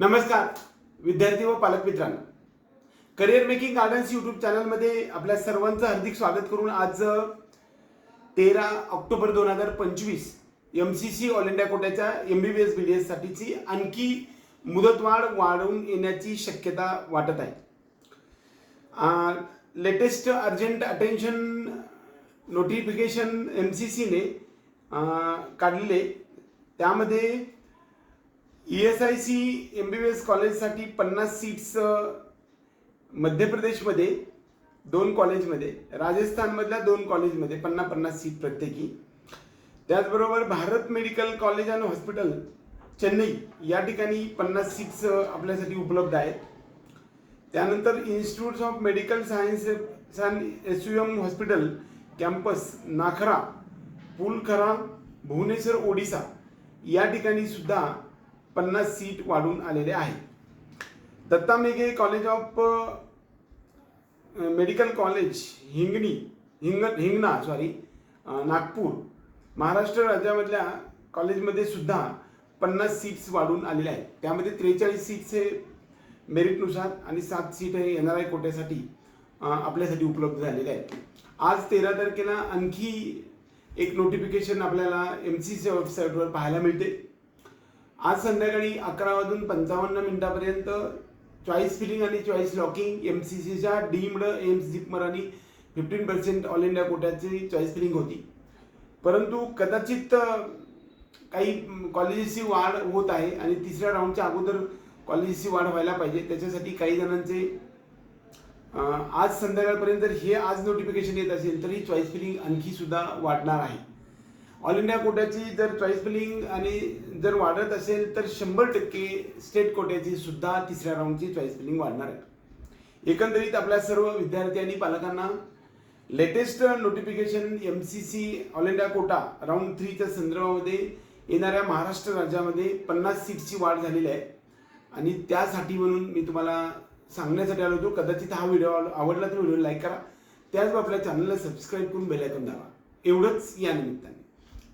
नमस्कार विद्यार्थी व पालक मित्रांनो. करिअर मेकिंग गार्डन्स यूट्यूब चॅनलमध्ये आपल्या सर्वांचं हार्दिक स्वागत करून आज तेरा ऑक्टोबर दोन हजार पंचवीस M C C all India कोट्याच्या M B B S B D एससाठीची आणखी मुदतवाढ वाढवून येण्याची शक्यता वाटत आहे. Latest urgent attention notification M C सीने काढलेले. त्यामध्ये E S I C M B B S कॉलेजसाठी पन्नास सीट्स मध्य प्रदेशमध्ये दोन कॉलेजमध्ये राजस्थानमधल्या दोन कॉलेजमध्ये पन्नास पन्नास सीट प्रत्येकी. त्याचबरोबर Bharat medical college and hospital Chennai या ठिकाणी पन्नास सीट्स आपल्यासाठी उपलब्ध आहेत. त्यानंतर institute of medical science S U M hospital campus Nakhara Pulkhara Bhubaneswar Odisha या ठिकाणी सुद्धा पन्नास सीट वाढून आलेले आहे Datta Meghe college of medical college Hingani Hing Hingna sorry Nagpur Maharashtra राज्यामधल्या कॉलेजमध्ये सुद्धा पन्नास सीट्स वाढून आलेल्या आहेत. त्यामध्ये त्रेचाळीस सीट्स हे मेरिटनुसार आणि सात सीट हे एन आर आय कोट्यासाठी आपल्यासाठी उपलब्ध झालेले आहेत. आज तेरा तारखेला आणखी एक नोटिफिकेशन आपल्याला एम सी सी वेबसाईटवर पाहायला मिळते. आज संध्याकाळी अकरा वाजून पंचावन्न मिनिटापर्यंत चॉईस फिलिंग आणि चॉईस लॉकिंग एम सी सीच्या डीम्ड एम्स जिपमर आणि फिफ्टीन पर्सेंट ऑल इंडिया कोट्याची चॉईस फिलिंग होती. परंतु कदाचित काही कॉलेजेसची वाढ होत आहे आणि तिसऱ्या राऊंडच्या अगोदर कॉलेजेसची वाढ व्हायला पाहिजे. त्याच्यासाठी काही जणांचे आज संध्याकाळपर्यंत जर हे आज नोटिफिकेशन येत असेल तर ही चॉईस फिलिंग आणखी सुद्धा वाढणार आहे. ऑल इंडिया कोट्याची जर चॉईस बिलिंग आणि जर वाढत असेल तर शंभर टक्के स्टेट कोट्याची सुद्धा तिसऱ्या राऊंडची चॉईस बिलिंग वाढणार आहे. एकंदरीत आपल्या सर्व विद्यार्थी आणि पालकांना latest notification M C C all India quota round थ्रीच्या संदर्भामध्ये येणाऱ्या महाराष्ट्र राज्यामध्ये पन्नास सीटची वाढ झालेली आहे. आणि त्यासाठी म्हणून मी तुम्हाला सांगण्यासाठी आलो होतो कदाचित हा व्हिडिओ आवडला तर व्हिडिओ लाईक करा. त्याचबरोबर आपल्या चॅनलला सबस्क्राईब करून बेल आयकॉन दाबा. एवढंच या निमित्ताने.